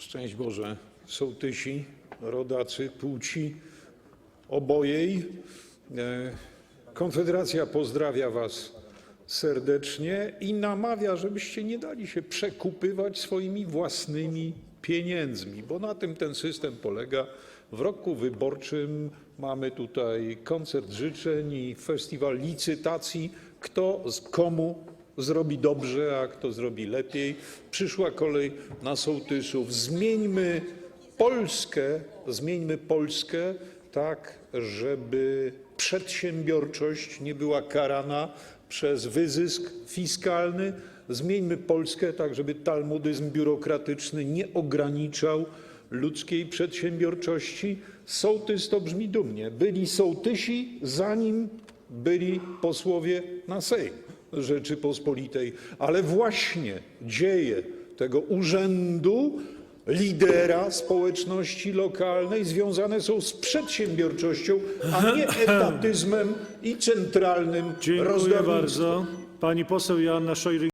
Szczęść Boże, sołtysi, rodacy, płci obojej. E, Konfederacja pozdrawia Was serdecznie i namawia, żebyście nie dali się przekupywać swoimi własnymi pieniędzmi, bo na tym ten system polega. W roku wyborczym mamy tutaj koncert życzeń i festiwal licytacji, kto z komu zrobi dobrze, a kto zrobi lepiej. Przyszła kolej na sołtysów. Zmieńmy Polskę, tak, żeby przedsiębiorczość nie była karana przez wyzysk fiskalny. Zmieńmy Polskę tak, żeby talmudyzm biurokratyczny nie ograniczał ludzkiej przedsiębiorczości. Sołtys to brzmi dumnie. Byli sołtysi, zanim byli posłowie na Sejm Rzeczypospolitej, ale właśnie dzieje tego urzędu lidera społeczności lokalnej związane są z przedsiębiorczością, a nie etatyzmem i centralnym Dziękuję rozdawnictwem. bardzo. Pani poseł Joanna Szojry